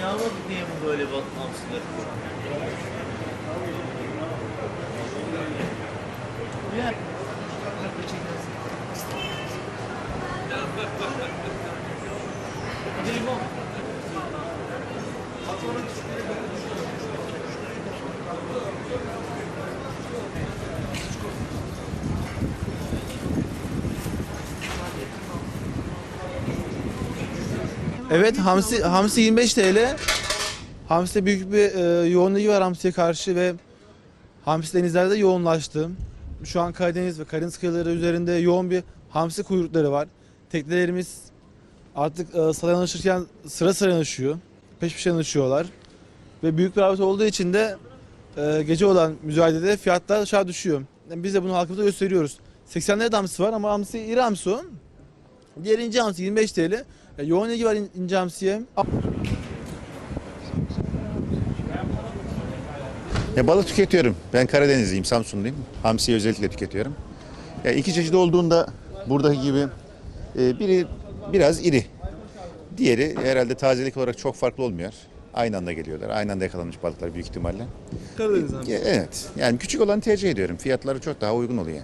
yağmadı diye mi böyle bak hamsiler? Ya. Limon. Evet hamsi hamsi 25 TL. Hamsi'de büyük bir e, yoğunluğu var hamsiye karşı ve hamsi denizlerde yoğunlaştı. Şu an Karadeniz ve Karadeniz kıyıları üzerinde yoğun bir hamsi kuyrukları var. Teknelerimiz artık e, sıra yanaşırken sıra sıra yanaşıyor. Peş peşe yanaşıyorlar. Ve büyük bir rağbet olduğu için de e, gece olan müzayede'de fiyatlar aşağı düşüyor. Yani biz de bunu halkımıza gösteriyoruz. 80'lerde de hamsi var ama hamsi iri hamsi o. Diğer ince hamsi 25 TL. Ya yoğun ilgi var in- ince hamsiye. Ya balık tüketiyorum. Ben Karadenizliyim, Samsunluyum. Hamsiyi özellikle tüketiyorum. Ya iki çeşit olduğunda buradaki gibi e, biri biraz iri. Diğeri herhalde tazelik olarak çok farklı olmuyor. Aynı anda geliyorlar. Aynı anda yakalanmış balıklar büyük ihtimalle. Karadeniz hamsi. Ya, evet. Yani küçük olanı tercih ediyorum. Fiyatları çok daha uygun oluyor.